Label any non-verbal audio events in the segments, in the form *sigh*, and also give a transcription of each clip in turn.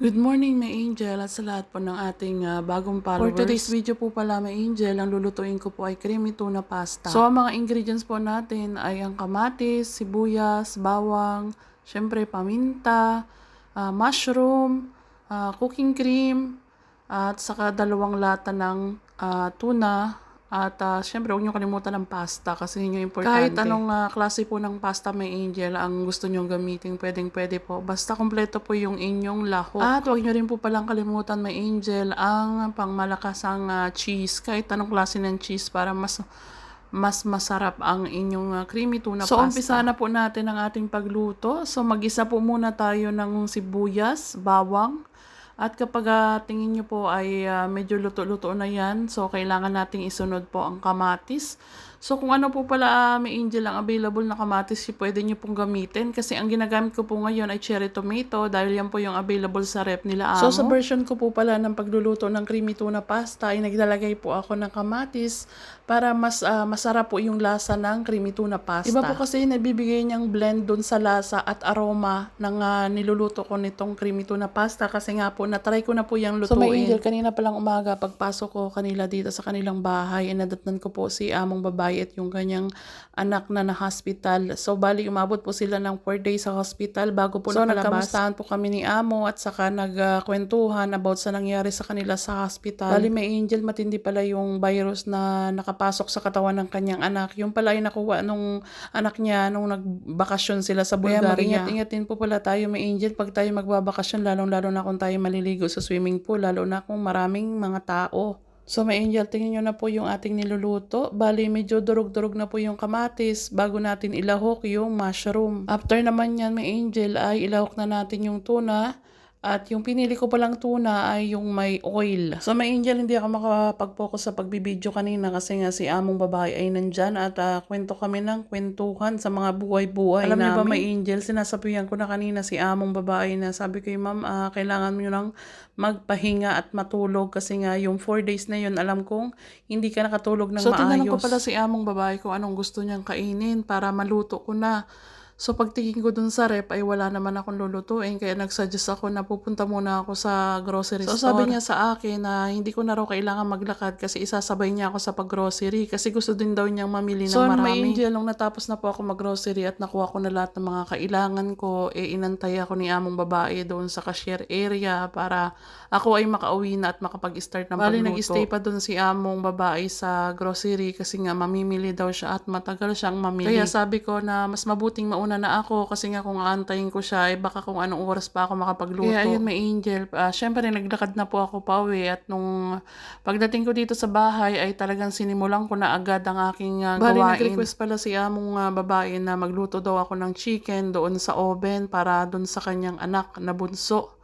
Good morning, may angel, at sa lahat po ng ating ah, bagong followers. For today's video po pala, may angel, ang lulutuin ko po ay creamy tuna pasta. So, ang mga ingredients po natin ay ang kamatis, sibuyas, bawang, syempre paminta, ah, mushroom, ah, cooking cream, at saka dalawang lata ng ah, tuna, at uh, syempre, huwag niyo kalimutan ng pasta kasi yun yung importante. Kahit anong ah, klase po ng pasta may angel ang gusto niyo gamitin, pwedeng pwede po. Basta kompleto po yung inyong lahok. At huwag niyo rin po palang kalimutan may angel ang pangmalakasang ah, cheese. Kahit anong klase ng cheese para mas mas masarap ang inyong creamy tuna So, pasta. umpisa na po natin ang ating pagluto. So, mag-isa po muna tayo ng sibuyas, bawang, at kapag ah, tingin nyo po ay ah, medyo luto-luto na yan, so kailangan nating isunod po ang kamatis. So kung ano po pala ah, may angel ang available na kamatis, pwede nyo pong gamitin. Kasi ang ginagamit ko po ngayon ay cherry tomato dahil yan po yung available sa rep nila amo. So sa version ko po pala ng pagluluto ng creamy tuna pasta ay naglalagay po ako ng kamatis para mas ah, masarap po yung lasa ng creamy tuna pasta. Iba po kasi nabibigay niyang blend dun sa lasa at aroma ng ah, niluluto ko nitong creamy tuna pasta kasi nga po na-try ko na po yung lutuin. So may angel, kanina palang umaga pagpasok ko kanila dito sa kanilang bahay, inadatnan ko po si among babae at yung kanyang anak na na-hospital. So bali umabot po sila ng 4 days sa hospital bago po so, nakalabas. nagkamustahan po kami ni amo at saka nagkwentuhan about sa nangyari sa kanila sa hospital. Bali may angel, matindi pala yung virus na nakapasok sa katawan ng kanyang anak. Yung pala ay nakuha nung anak niya nung nagbakasyon sila sa Bulgaria. Kaya mag-ingat-ingat po pala tayo may angel pag tayo magbabakasyon lalong-lalo na kung tayo maliligo sa swimming pool lalo na kung maraming mga tao. So may angel, tingnan nyo na po yung ating niluluto. Bali, medyo durog-durog na po yung kamatis bago natin ilahok yung mushroom. After naman yan, may angel, ay ilahok na natin yung tuna. At yung pinili ko palang tuna ay yung may oil. So may angel, hindi ako makapag-focus sa pagbibideo kanina kasi nga si among babae ay nandyan at ah, kwento kami ng kwentuhan sa mga buhay-buhay Alam niyo ba may angel, sinasabihan ko na kanina si among babae na sabi ko ma'am, ah, kailangan mo nang magpahinga at matulog kasi nga yung 4 days na yun, alam kong hindi ka nakatulog ng So, maayos. tinanong ko pala si among babae kung anong gusto niyang kainin para maluto ko na. So pagtingin ko dun sa rep ay wala naman akong lulutuin kaya nagsuggest ako na pupunta muna ako sa grocery So, store. sabi niya sa akin na hindi ko na raw kailangan maglakad kasi isasabay niya ako sa paggrocery kasi gusto din daw niyang mamili ng So, marami. may angel, nung natapos na po ako maggrocery at nakuha ko na lahat ng mga kailangan ko, eh inantay ako ni among babae doon sa cashier area para ako ay makauwi na at makapag-start ng Bali, pagluto. nag-stay pa doon si among babae sa grocery kasi nga mamimili daw siya at matagal siyang mamili. Kaya sabi ko na mas mabuting mauna na ako kasi nga kung aantayin ko siya, eh baka kung anong oras pa ako makapagluto. Kaya ayun, may angel. Uh, Siyempre, naglakad na po ako pa uwi at nung pagdating ko dito sa bahay ay talagang sinimulan ko na agad ang aking uh, Bali, gawain. nag-request pala si among uh, babae na magluto daw ako ng chicken doon sa oven para doon sa kanyang anak na bunso.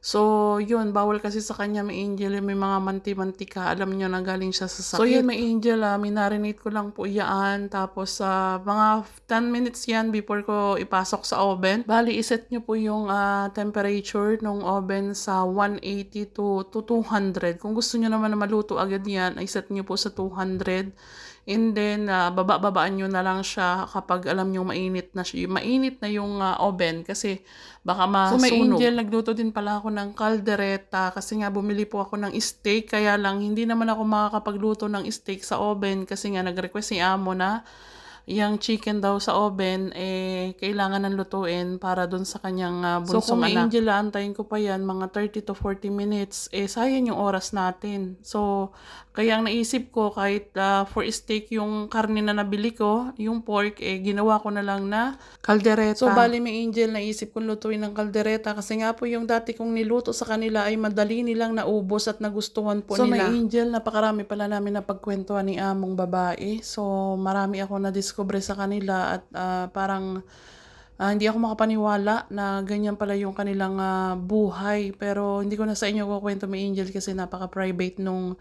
So, yun, bawal kasi sa kanya may angel, may mga manti-mantika. Alam niyo na galing siya sa sakit. So, yun, may angel, ah, minarinate ko lang po yan. Tapos, sa mga 10 minutes yan before ko ipasok sa oven. Bali, iset niyo po yung ah, temperature ng oven sa 180 to, to 200. Kung gusto niyo naman na maluto agad yan, ay set niyo po sa 200. And then, ah, baba-babaan nyo na lang siya kapag alam nyo mainit na siya. Mainit na yung ah, oven kasi baka masunog. So, may angel, nagluto din pala ako ng caldereta kasi nga bumili po ako ng steak. Kaya lang, hindi naman ako makakapagluto ng steak sa oven kasi nga nag-request si Amo na yung chicken daw sa oven, eh, kailangan ng lutuin para dun sa kanyang uh, bunsong So, kung anak. Angela, antayin ko pa yan, mga 30 to 40 minutes, eh, sayang yung oras natin. So, kaya ang naisip ko, kahit uh, for steak yung karne na nabili ko, yung pork, eh, ginawa ko na lang na caldereta. So, bali may angel, naisip kong lutuin ng caldereta kasi nga po yung dati kong niluto sa kanila ay madali nilang naubos at nagustuhan po So, nila. may angel, napakarami pala namin na pagkwentuhan ni among babae. So, marami ako na-discover sa kanila at ah, parang ah, hindi ako makapaniwala na ganyan pala yung kanilang ah, buhay. Pero hindi ko na sa inyo kukwento may angel kasi napaka-private nung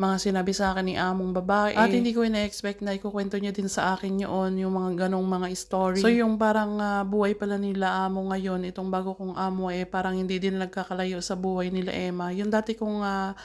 mga sinabi sa akin ni among babae. At hindi ko ina-expect na ikukwento niya din sa akin yun, yung mga ganong mga story. So yung parang ah, buhay pala nila amo ngayon, itong bago kong amo eh parang hindi din nagkakalayo sa buhay nila Emma. Yung dati kong ah,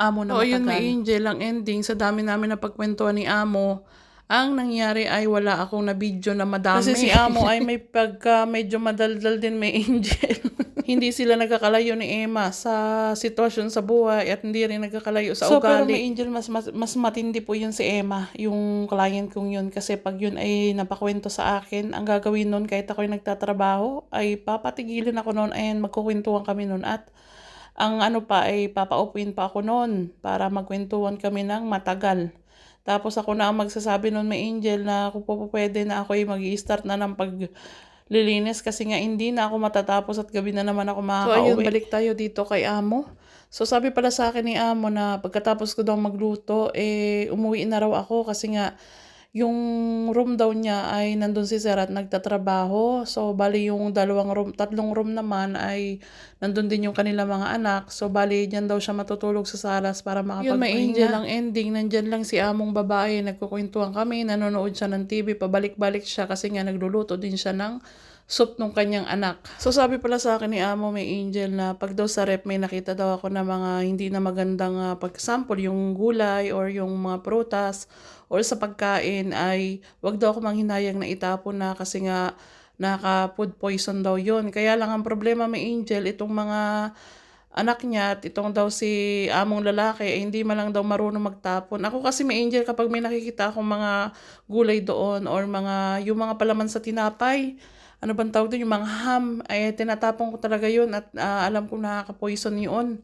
amo na Oo, matagal. yun, may angel ang ending sa dami namin na pagkwentuhan ni amo Ang nangyari ay wala akong na video na madami. Kasi si Amo ay may *laughs* pagka medyo madaldal din may angel. *laughs* hindi sila nagkakalayo ni Emma sa sitwasyon sa buhay at hindi rin nagkakalayo sa So, ugali. pero may angel mas, mas mas matindi po yun si Emma, yung client kong yun kasi pag yun ay napakwento sa akin, ang gagawin nun kahit ako'y nagtatrabaho ay papatigilin ako noon and magkukwentuhan kami noon at ang ano pa ay papaupuin pa ako noon para magkwentuhan kami ng matagal. Tapos ako na ang magsasabi noon may angel na kung po pwede na ako ay mag start na ng paglilinis kasi nga hindi na ako matatapos at gabi na naman ako So, makakauwi. ayun, balik tayo dito kay Amo. So, sabi pala sa akin ni Amo na pagkatapos ko daw magluto, eh, umuwi na raw ako kasi nga yung room daw niya ay nandun si Sir at nagtatrabaho. So, bali yung dalawang room, tatlong room naman ay nandun din yung kanila mga anak. So, bali dyan daw siya matutulog sa salas para makapagpahinga. Yun, may angel ang ending. Nandyan lang si among babae. Nagkukwentuhan kami. Nanonood siya ng TV. Pabalik-balik siya kasi nga nagluluto din siya ng soup nung kanyang anak. So sabi pala sa akin ni Amo may angel na pag daw sa rep may nakita daw ako na mga hindi na magandang uh, pag-sample, yung gulay or yung mga prutas or sa pagkain ay wag daw ako manghinayang na itapon na kasi nga naka-food poison daw yon Kaya lang ang problema may angel, itong mga anak niya at itong daw si among lalaki ay hindi man lang daw marunong magtapon. Ako kasi may angel kapag may nakikita akong mga gulay doon or mga yung mga palaman sa tinapay, ano bang tawag doon, yung mga ham, ay tinatapon ko talaga yun at ah, alam ko nakaka-poison yun.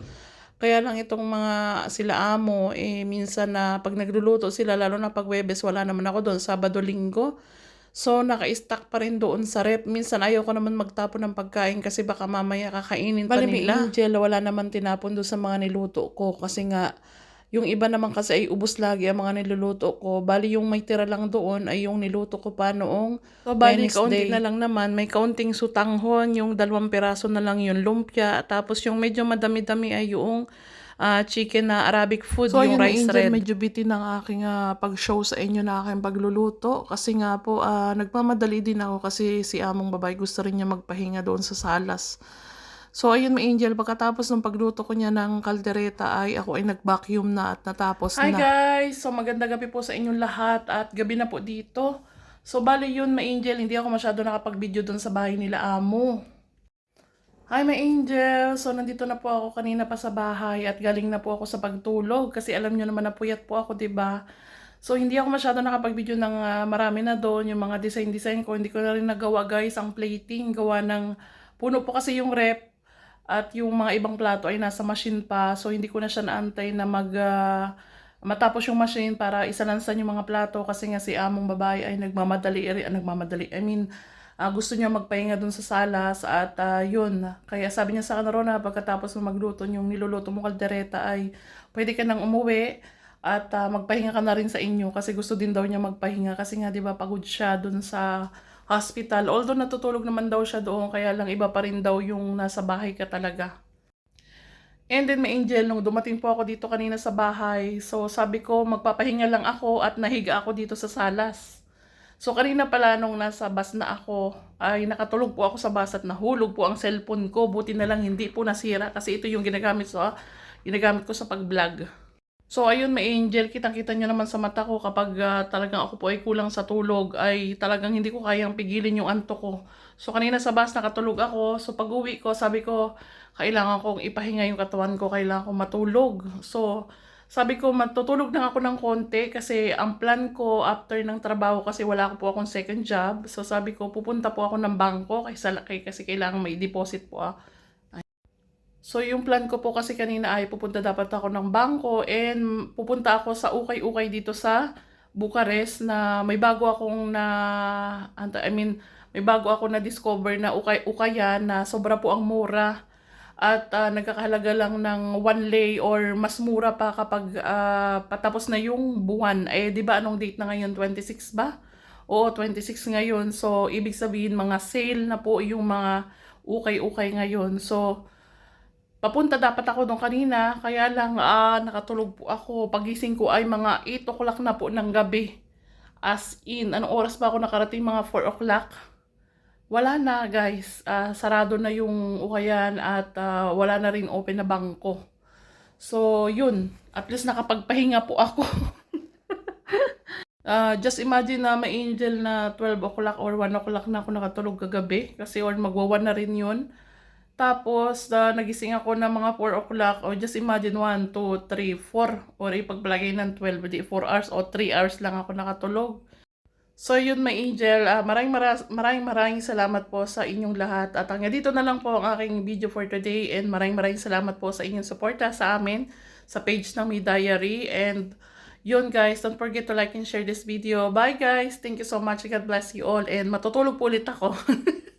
Kaya lang itong mga sila amo, eh minsan na pag nagluluto sila, lalo na pag Webes, wala naman ako doon, Sabado, Linggo. So, naka-stack pa rin doon sa rep. Minsan ayaw ko naman magtapon ng pagkain kasi baka mamaya kakainin pa Bali, nila. Angel, wala naman tinapon doon sa mga niluto ko kasi nga yung iba naman kasi ay ubos lagi ang mga niluluto ko. Bali yung may tira lang doon ay yung niluto ko pa noong So, bali, next kaunti day. na lang naman. May kaunting sutanghon, yung dalawang piraso na lang yung lumpia. Tapos yung medyo madami-dami ay yung ah, chicken na Arabic food, So, yung rice Angel, red. medyo bitin ang aking ah, pag-show sa inyo na aking pagluluto. Kasi nga po, ah, nagmamadali din ako kasi si among babae gusto rin niya magpahinga doon sa salas. So, ayun, may angel, pagkatapos ng pagluto ko niya ng kaldereta ay ako ay nag-vacuum na at natapos Hi na. guys! So maganda gabi po sa inyong lahat at gabi na po dito. So bali yun, may angel, hindi ako masyado nakapag-video doon sa bahay nila amo. Hi, my angel! So nandito na po ako kanina pa sa bahay at galing na po ako sa pagtulog kasi alam nyo naman na puyat po ako, 'di ba? So hindi ako masyado nakapag-video ng ah, marami na doon, yung mga design-design ko, hindi ko na rin nagawa guys, ang plating, gawa ng puno po kasi yung rep at yung mga ibang plato ay nasa machine pa. So, hindi ko na siya naantay na mag, ah, matapos yung machine para isalansan yung mga plato kasi nga si among babae ay nagmamadali, eh, nagmamadali. I mean, ah, gusto niya magpahinga dun sa salas at ah, yun. Kaya sabi niya sa akin, Rona, pagkatapos mo magluto yung niluluto mo kaldereta ay pwede ka nang umuwi at ah, magpahinga ka na rin sa inyo kasi gusto din daw niya magpahinga kasi nga 'di ba pagod siya dun sa hospital. Although natutulog naman daw siya doon kaya lang iba pa rin daw yung nasa bahay ka talaga. And then may angel, nung dumating po ako dito kanina sa bahay, so sabi ko magpapahinga lang ako at nahiga ako dito sa salas. So kanina pala nung nasa bus na ako, ay nakatulog po ako sa bus at nahulog po ang cellphone ko. Buti na lang hindi po nasira kasi ito yung ginagamit sa ginagamit ko sa pag-vlog. So ayun, may angel, kitang-kita nyo naman sa mata ko kapag ah, talagang ako po ay kulang sa tulog, ay talagang hindi ko kayang pigilin yung anto ko. So kanina sa bus nakatulog ako, so pag uwi ko, sabi ko, kailangan kong ipahinga yung katawan ko, kailangan kong matulog. So sabi ko, matutulog lang ako ng konti kasi ang plan ko after ng trabaho kasi wala ko po akong second job. So sabi ko, pupunta po ako ng bangko kasi, kasi kailangan may deposit po ah. So yung plan ko po kasi kanina ay pupunta dapat ako ng bangko and pupunta ako sa ukay-ukay dito sa Bucharest na may bago akong na I mean may bago ako na discover na ukay-ukayan na sobra po ang mura at ah, nagkakahalaga lang ng one lay or mas mura pa kapag ah, patapos na yung buwan. Eh, di ba anong date na ngayon? 26 ba? Oo, 26 ngayon. So, ibig sabihin mga sale na po yung mga ukay-ukay ngayon. So, Papunta dapat ako doon kanina, kaya lang ah, nakatulog po ako. Pagising ko ay mga 8 o'clock na po ng gabi. As in, anong oras ba ako nakarating? Mga 4 o'clock. Wala na guys, Ah, sarado na yung ukayan at ah, wala na rin open na bangko. So yun, at least nakapagpahinga po ako. *laughs* Ah, just imagine na may angel na 12 o'clock or 1 o'clock na ako nakatulog kagabi kasi or magwa 1 na rin yun. Tapos, ah, nagising ako ng mga 4 o'clock or just imagine 1, 2, 3, 4 or ipagbalagay ng 12, di 4 hours o 3 hours lang ako nakatulog. So yun my angel, Ah, maraming, maras- maraming maraming salamat po sa inyong lahat. At hanggang dito na lang po ang aking video for today and maraming maraming salamat po sa inyong suporta sa amin sa page ng Mi Diary. And yun guys, don't forget to like and share this video. Bye guys! Thank you so much. God bless you all and matutulog po ulit ako. *laughs*